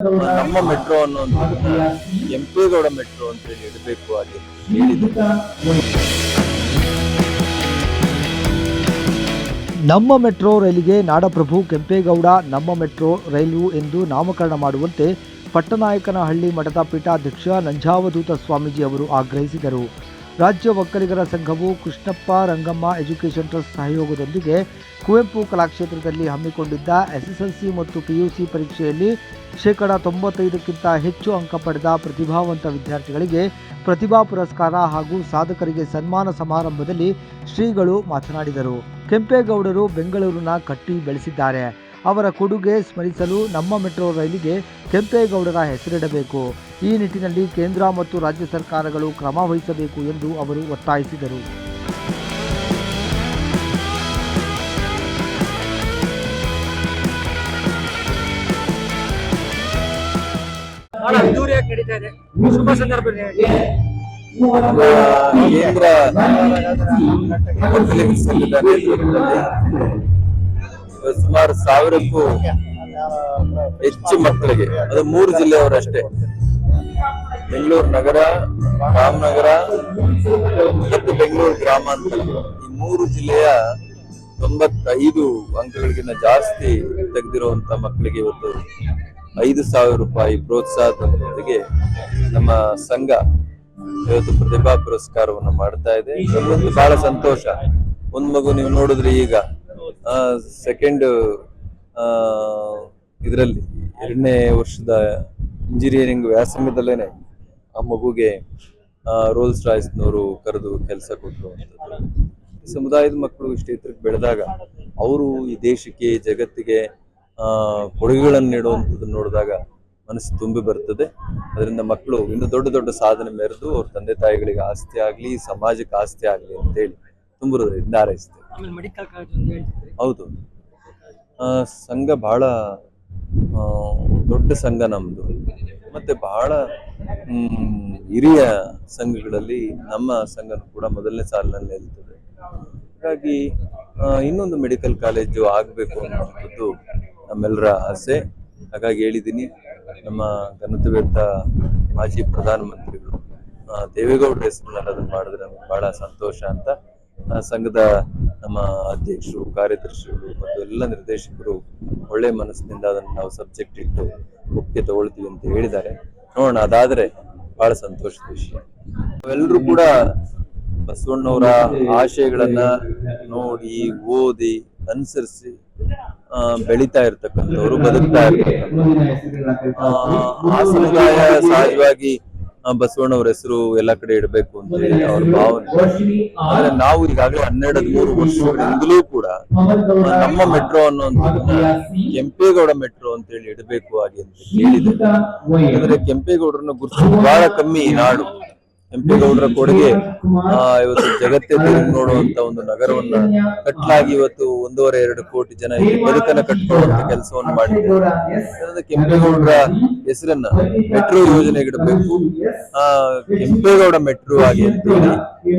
ನಮ್ಮ ಮೆಟ್ರೋ ಅನ್ನುವಂಥದ್ದನ್ನ ಕೆಂಪೇಗೌಡ ಮೆಟ್ರೋ ಅಂತ ಹೇಳಿ ಇಡಬೇಕು ಹಾಗೆ ನಮ್ಮ ಮೆಟ್ರೋ ರೈಲಿಗೆ ನಾಡಪ್ರಭು ಕೆಂಪೇಗೌಡ, ನಮ್ಮ ಮೆಟ್ರೋ ರೈಲು ಎಂದು ನಾಮಕರಣ ಮಾಡುವಂತೆ ಪಟ್ಟನಾಯಕನಹಳ್ಳಿ ಮಠದ ಪೀಠಾಧ್ಯಕ್ಷ ನಂಜಾವಧೂತ ಸ್ವಾಮೀಜಿ ಅವರು ಆಗ್ರಹಿಸಿದರು. ರಾಜ್ಯ ಒಕ್ಕಲಿಗರ ಸಂಘವು ಕೃಷ್ಣಪ್ಪ ರಂಗಮ್ಮ ಎಜುಕೇಷನ್ ಟ್ರಸ್ಟ್ ಸಹಯೋಗದೊಂದಿಗೆ ಕುವೆಂಪು ಕಲಾಕ್ಷೇತ್ರದಲ್ಲಿ ಹಮ್ಮಿಕೊಂಡಿದ್ದ ಎಸ್ಎಸ್ಎಲ್ಸಿ ಮತ್ತು ಪಿಯುಸಿ ಪರೀಕ್ಷೆಯಲ್ಲಿ ಶೇಕಡ ತೊಂಬತ್ತೈದಕ್ಕಿಂತ ಹೆಚ್ಚು ಅಂಕ ಪಡೆದ ಪ್ರತಿಭಾವಂತ ವಿದ್ಯಾರ್ಥಿಗಳಿಗೆ ಪ್ರತಿಭಾ ಪುರಸ್ಕಾರ ಹಾಗೂ ಸಾಧಕರಿಗೆ ಸನ್ಮಾನ ಸಮಾರಂಭದಲ್ಲಿ ಶ್ರೀಗಳು ಮಾತನಾಡಿದರು. ಕೆಂಪೇಗೌಡರು ಬೆಂಗಳೂರಿನ ಕಟ್ಟಿ ಬೆಳೆಸಿದ್ದಾರೆ. ಅವರ ಕೊಡುಗೆ ಸ್ಮರಿಸಲು ನಮ್ಮ ಮೆಟ್ರೋ ರೈಲಿಗೆ ಕೆಂಪೇಗೌಡರ ಹೆಸರಿಡಬೇಕು. ಈ ನಿಟ್ಟಿನಲ್ಲಿ ಕೇಂದ್ರ ಮತ್ತು ರಾಜ್ಯ ಸರ್ಕಾರಗಳು ಕ್ರಮ ವಹಿಸಬೇಕು ಎಂದು ಅವರು ಒತ್ತಾಯಿಸಿದರು. ಶುಭ ಸಂದರ್ಭದಲ್ಲಿ ಕೇಂದ್ರ ನೇತೃತ್ವದಲ್ಲಿ ಸುಮಾರು ಸಾವಿರಕ್ಕೂ ಹೆಚ್ಚು ಮಕ್ಕಳಿಗೆ. ಅದು ಮೂರು ಜಿಲ್ಲೆಯವರಷ್ಟೇ ಬೆಂಗಳೂರು ನಗರ, ರಾಮನಗರ ಮತ್ತು ಬೆಂಗಳೂರು ಗ್ರಾಮಾಂತರ ಈ ಮೂರು ಜಿಲ್ಲೆಯ ತೊಂಬತ್ತೈದು ಅಂಕಗಳಿಗಿಂತ ಜಾಸ್ತಿ ತೆಗೆದಿರುವಂತ ಮಕ್ಕಳಿಗೆ ಇವತ್ತು ಐದು ಸಾವಿರ ರೂಪಾಯಿ ಪ್ರೋತ್ಸಾಹದೊಂದಿಗೆ ನಮ್ಮ ಸಂಘ ಇವತ್ತು ಪ್ರತಿಭಾ ಪುರಸ್ಕಾರವನ್ನು ಮಾಡ್ತಾ ಇದೆ. ಒಂದು ಬಹಳ ಸಂತೋಷ. ಒಂದ್ ಮಗು ನೀವು ನೋಡಿದ್ರೆ ಈಗ ಸೆಕೆಂಡ್ ಇದರಲ್ಲಿ ಎರಡನೇ ವರ್ಷದ ಇಂಜಿನಿಯರಿಂಗ್ ವ್ಯಾಸಂಗದಲ್ಲೇನೆ ಆ ಮಗುಗೆ ರೋಲ್ಸ್ ರಾಯ್ಸ್ನವರು ಕರೆದು ಕೆಲಸ ಕೊಟ್ಟರು ಸಮುದಾಯದ ಮಕ್ಕಳು ಇಷ್ಟು ಎತ್ತರಕ್ಕೆ ಬೆಳೆದಾಗ ಅವರು ಈ ದೇಶಕ್ಕೆ, ಜಗತ್ತಿಗೆ ಕೊಡುಗೆಗಳನ್ನು ನೀಡುವಂಥದ್ದನ್ನು ನೋಡಿದಾಗ ಮನಸ್ಸು ತುಂಬಿ ಬರ್ತದೆ. ಅದರಿಂದ ಮಕ್ಕಳು ಇನ್ನು ದೊಡ್ಡ ದೊಡ್ಡ ಸಾಧನೆ ಮೆರೆದು ಅವ್ರ ತಂದೆ ತಾಯಿಗಳಿಗೆ ಆಸ್ತಿ ಆಗಲಿ, ಸಮಾಜಕ್ಕೆ ಆಸ್ತಿ ಆಗಲಿ ಅಂತ ಹೇಳಿ ತುಂಬುವುದರಿಂದ ಹಾರೈಸ್ತೇವೆ ಆಮೇಲೆ ಮೆಡಿಕಲ್ ಕಾಲೇಜ್ ಅಂತ ಹೌದು. ಸಂಘ ಬಹಳ ದೊಡ್ಡ ಸಂಘ ನಮ್ದು. ಮತ್ತೆ ಬಹಳ ಹಿರಿಯ ಸಂಘಗಳಲ್ಲಿ ನಮ್ಮ ಸಂಘ ಕೂಡ ಮೊದಲನೇ ಸಾಲಿನಲ್ಲಿ ನಿಲ್ತದೆ. ಹಾಗಾಗಿ ಇನ್ನೊಂದು ಮೆಡಿಕಲ್ ಕಾಲೇಜು ಆಗಬೇಕು ಅನ್ನುವಂಥದ್ದು ನಮ್ಮೆಲ್ಲರ ಆಸೆ. ಹಾಗಾಗಿ ಹೇಳಿದ್ದೀನಿ, ನಮ್ಮ ಘನತವೇತ ಮಾಜಿ ಪ್ರಧಾನಮಂತ್ರಿಗಳು ದೇವೇಗೌಡರ ಹೆಸರಿನಲ್ಲಿ ಅದನ್ನು ಮಾಡಿದ್ರೆ ನಮ್ಗೆ ಬಹಳ ಸಂತೋಷ ಅಂತ. ಸಂಘದ ನಮ್ಮ ಅಧ್ಯಕ್ಷರು ಕಾರ್ಯದರ್ಶಿಗಳು ಮತ್ತು ಎಲ್ಲ ನಿರ್ದೇಶಕರು ಒಳ್ಳೆ ಮನಸ್ಸಿನಿಂದ ಅದನ್ನು ನಾವು ಸಬ್ಜೆಕ್ಟ್ ಇಟ್ಟು ಮುಖ್ಯ ತಗೊಳ್ತೀವಿ ಅಂತ ಹೇಳಿದ್ದಾರೆ. ನೋಡೋಣ ಅದಾದ್ರೆ ಬಹಳ ಸಂತೋಷದ ವಿಷಯ. ಎಲ್ಲರೂ ಕೂಡ ಬಸವಣ್ಣವರ ಆಶಯಗಳನ್ನ ನೋಡಿ ಓದಿ ಅನುಸರಿಸಿ ಬೆಳೀತಾ ಇರ್ತಕ್ಕಂಥವ್ರು ಬದುಕ್ತಾ ಇರ್ತಕ್ಕಂಥ ಆ, ಸಮುದಾಯ ಸಹಜವಾಗಿ ಬಸವಣ್ಣವ್ರ ಹೆಸರು ಎಲ್ಲ ಕಡೆ ಇಡಬೇಕು ಅಂತ ಹೇಳಿ ಅವ್ರ ಭಾವನೆ. ಆದ್ರೆ ನಾವು ಈಗಾಗಲೇ ಹನ್ನೆರಡು ಮೂರು ವರ್ಷಗಳಿಂದಲೂ ಕೂಡ ನಮ್ಮ ಮೆಟ್ರೋ ಅನ್ನೋದು ಕೆಂಪೇಗೌಡ ಮೆಟ್ರೋ ಅಂತ ಹೇಳಿ ಇಡಬೇಕು ಹಾಗೆ ಅಂತ ಕೇಳಿದೆ ಯಾಕಂದ್ರೆ ಕೆಂಪೇಗೌಡರನ್ನ ಗುರುತು ಬಹಳ ಕಮ್ಮಿ ಈ ಕೆಂಪೇಗೌಡರ ಕೊಡುಗೆ ಆ, ಇವತ್ತು ಜಗತ್ತೇ ತಿರುಗಿ ನೋಡುವಂತ ಒಂದು ನಗರವನ್ನ ಕಟ್ಲಾಗಿ ಇವತ್ತು ಒಂದೂವರೆ ಎರಡು ಕೋಟಿ ಜನ ಇಲ್ಲಿ ಬದುಕನ್ನ ಕಟ್ಕೊಳ್ಳುವಂತ ಕೆಲಸವನ್ನು ಮಾಡಿದ್ದಾರೆ. ಕೆಂಪೇಗೌಡರ ಹೆಸರನ್ನ ಮೆಟ್ರೋ ಯೋಜನೆಗೆ ಇಡಬೇಕು. ಆ ಕೆಂಪೇಗೌಡ ಮೆಟ್ರೋ ಆಗಿ ಅಂತ ಹೇಳಿ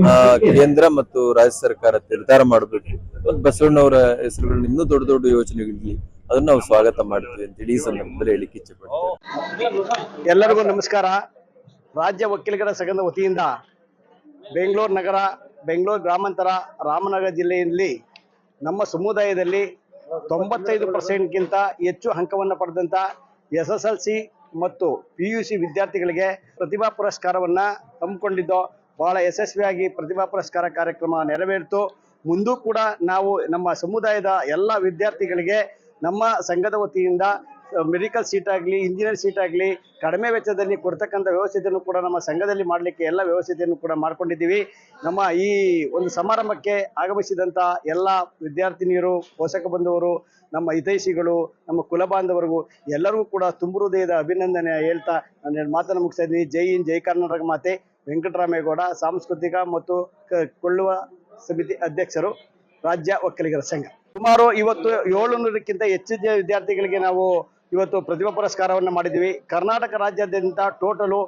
ಆ, ಕೇಂದ್ರ ಮತ್ತು ರಾಜ್ಯ ಸರ್ಕಾರ ನಿರ್ಧಾರ ಮಾಡಬೇಕು. ಮತ್ತು ಬಸವಣ್ಣವರ ಹೆಸರುಗಳನ್ನ ಇನ್ನೂ ದೊಡ್ಡ ದೊಡ್ಡ ಯೋಜನೆಗಳಿಗೆ ಅದನ್ನ ನಾವು ಸ್ವಾಗತ ಮಾಡ್ತೀವಿ ಅಂತ ಹೇಳಿ ಈ ಸಂದರ್ಭದಲ್ಲಿ ಹೇಳಿಕ್ಕೆ ಇಚ್ಛೆ ಪಡ್ತೇವೆ. ಎಲ್ಲರಿಗೂ ನಮಸ್ಕಾರ. ರಾಜ್ಯ ವಕೀಲರ ಸಂಘದ ವತಿಯಿಂದ ಬೆಂಗಳೂರು ನಗರ, ಬೆಂಗಳೂರು ಗ್ರಾಮಾಂತರ, ರಾಮನಗರ ಜಿಲ್ಲೆಯಲ್ಲಿ ನಮ್ಮ ಸಮುದಾಯದಲ್ಲಿ ತೊಂಬತ್ತೈದು ಪರ್ಸೆಂಟ್ಗಿಂತ ಹೆಚ್ಚು ಅಂಕವನ್ನು ಪಡೆದಂಥ ಎಸ್ ಎಸ್ ಎಲ್ ಸಿ ಮತ್ತು ಪಿ ಯು ಸಿ ವಿದ್ಯಾರ್ಥಿಗಳಿಗೆ ಪ್ರತಿಭಾ ಪುರಸ್ಕಾರವನ್ನು ಹಮ್ಮಿಕೊಂಡಿದ್ದು ಬಹಳ ಯಶಸ್ವಿಯಾಗಿ ಪ್ರತಿಭಾ ಪುರಸ್ಕಾರ ಕಾರ್ಯಕ್ರಮ ನೆರವೇರಿತು. ಮುಂದೂ ಕೂಡ ನಾವು ನಮ್ಮ ಸಮುದಾಯದ ಎಲ್ಲ ವಿದ್ಯಾರ್ಥಿಗಳಿಗೆ ನಮ್ಮ ಸಂಘದ ವತಿಯಿಂದ ಮೆಡಿಕಲ್ ಸೀಟ್ ಆಗಲಿ ಇಂಜಿನಿಯರ್ ಸೀಟ್ ಆಗಲಿ, ಕಡಿಮೆ ವೆಚ್ಚದಲ್ಲಿ ಕೊಡ್ತಕ್ಕಂಥ ವ್ಯವಸ್ಥೆಯನ್ನು ಕೂಡ ನಮ್ಮ ಸಂಘದಲ್ಲಿ ಮಾಡಲಿಕ್ಕೆ ಎಲ್ಲ ವ್ಯವಸ್ಥೆಯನ್ನು ಕೂಡ ಮಾಡ್ಕೊಂಡಿದ್ದೀವಿ. ನಮ್ಮ ಈ ಒಂದು ಸಮಾರಂಭಕ್ಕೆ ಆಗಮಿಸಿದಂಥ ಎಲ್ಲ ವಿದ್ಯಾರ್ಥಿನಿಯರು, ಪೋಷಕ ಬಂಧುವರು ನಮ್ಮ ಹಿತೈಷಿಗಳು, ನಮ್ಮ ಕುಲಬಾಂಧವರಿಗೂ ಎಲ್ಲರಿಗೂ ಕೂಡ ತುಂಬ ಹೃದಯದ ಅಭಿನಂದನೆ ಹೇಳ್ತಾ ನಾನು ಮಾತನ್ನು ಮುಗಿಸ್ತಾ ಇದ್ದೀನಿ. ಜೈ ಇನ್ ಜೈ ಕರ್ನಾಟಕ ಮಾತೆ. ವೆಂಕಟರಾಮೇಗೌಡ, ಸಾಂಸ್ಕೃತಿಕ ಮತ್ತು ಕೊಳ್ಳುವ ಸಮಿತಿ ಅಧ್ಯಕ್ಷರು, ರಾಜ್ಯ ಒಕ್ಕಲಿಗರ ಸಂಘ. ಸುಮಾರು ಇವತ್ತು ಏಳುನೂರಕ್ಕಿಂತ ಹೆಚ್ಚು ವಿದ್ಯಾರ್ಥಿಗಳಿಗೆ ನಾವು ಇವತ್ತು ಪ್ರತಿಭಾ ಪುರಸ್ಕಾರವನ್ನು ಮಾಡಿದ್ದೀವಿ. ಕರ್ನಾಟಕ ರಾಜ್ಯಾದ್ಯಂತ ಟೋಟಲು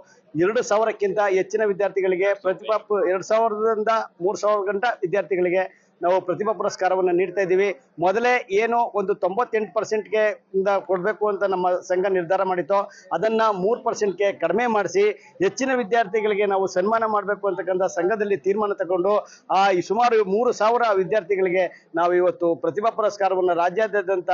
ಎರಡು ಸಾವಿರಕ್ಕಿಂತ ಹೆಚ್ಚಿನ ವಿದ್ಯಾರ್ಥಿಗಳಿಗೆ ಪ್ರತಿಭಾ ಎರಡು ಸಾವಿರದಿಂದ ಮೂರು ಸಾವಿರ ಗಂಟ ವಿದ್ಯಾರ್ಥಿಗಳಿಗೆ ನಾವು ಪ್ರತಿಭಾ ಪುರಸ್ಕಾರವನ್ನು ನೀಡ್ತಾ ಇದ್ದೀವಿ. ಮೊದಲೇ ಏನು ಒಂದು ತೊಂಬತ್ತೆಂಟು ಪರ್ಸೆಂಟ್ಗೆ ಇಂದ ಕೊಡಬೇಕು ಅಂತ ನಮ್ಮ ಸಂಘ ನಿರ್ಧಾರ ಮಾಡಿತ್ತು. ಅದನ್ನು ಮೂರು ಪರ್ಸೆಂಟ್ಗೆ ಕಡಿಮೆ ಮಾಡಿಸಿ ಹೆಚ್ಚಿನ ವಿದ್ಯಾರ್ಥಿಗಳಿಗೆ ನಾವು ಸನ್ಮಾನ ಮಾಡಬೇಕು ಅಂತಕ್ಕಂಥ ಸಂಘದಲ್ಲಿ ತೀರ್ಮಾನ ತಗೊಂಡು ಆ ಸುಮಾರು ಮೂರು ಸಾವಿರ ವಿದ್ಯಾರ್ಥಿಗಳಿಗೆ ನಾವು ಇವತ್ತು ಪ್ರತಿಭಾ ಪುರಸ್ಕಾರವನ್ನು ರಾಜ್ಯಾದ್ಯಂತ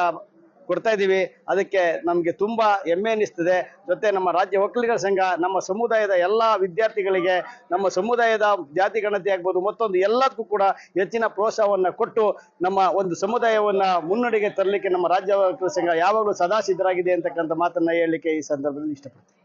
ಕೊಡ್ತಾ ಇದ್ದೀವಿ. ಅದಕ್ಕೆ ನಮಗೆ ತುಂಬ ಹೆಮ್ಮೆ ಅನ್ನಿಸ್ತದೆ ಜೊತೆ ನಮ್ಮ ರಾಜ್ಯ ಒಕ್ಕಲಿಗರ ಸಂಘ, ನಮ್ಮ ಸಮುದಾಯದ ಎಲ್ಲ ವಿದ್ಯಾರ್ಥಿಗಳಿಗೆ, ನಮ್ಮ ಸಮುದಾಯದ ಜಾತಿ ಗಣತಿ ಆಗ್ಬೋದು, ಮತ್ತೊಂದು ಎಲ್ಲದಕ್ಕೂ ಕೂಡ ಹೆಚ್ಚಿನ ಪ್ರೋತ್ಸಾಹವನ್ನು ಕೊಟ್ಟು ನಮ್ಮ ಒಂದು ಸಮುದಾಯವನ್ನು ಮುನ್ನಡೆಗೆ ತರಲಿಕ್ಕೆ ನಮ್ಮ ರಾಜ್ಯ ಒಕ್ಕಲಿಗರ ಸಂಘ ಯಾವಾಗಲೂ ಸದಾ ಸಿದ್ಧರಾಗಿದೆ ಅಂತಕ್ಕಂಥ ಮಾತನ್ನು ಹೇಳಲಿಕ್ಕೆ ಈ ಸಂದರ್ಭದಲ್ಲಿ ಇಷ್ಟಪಡ್ತೀನಿ.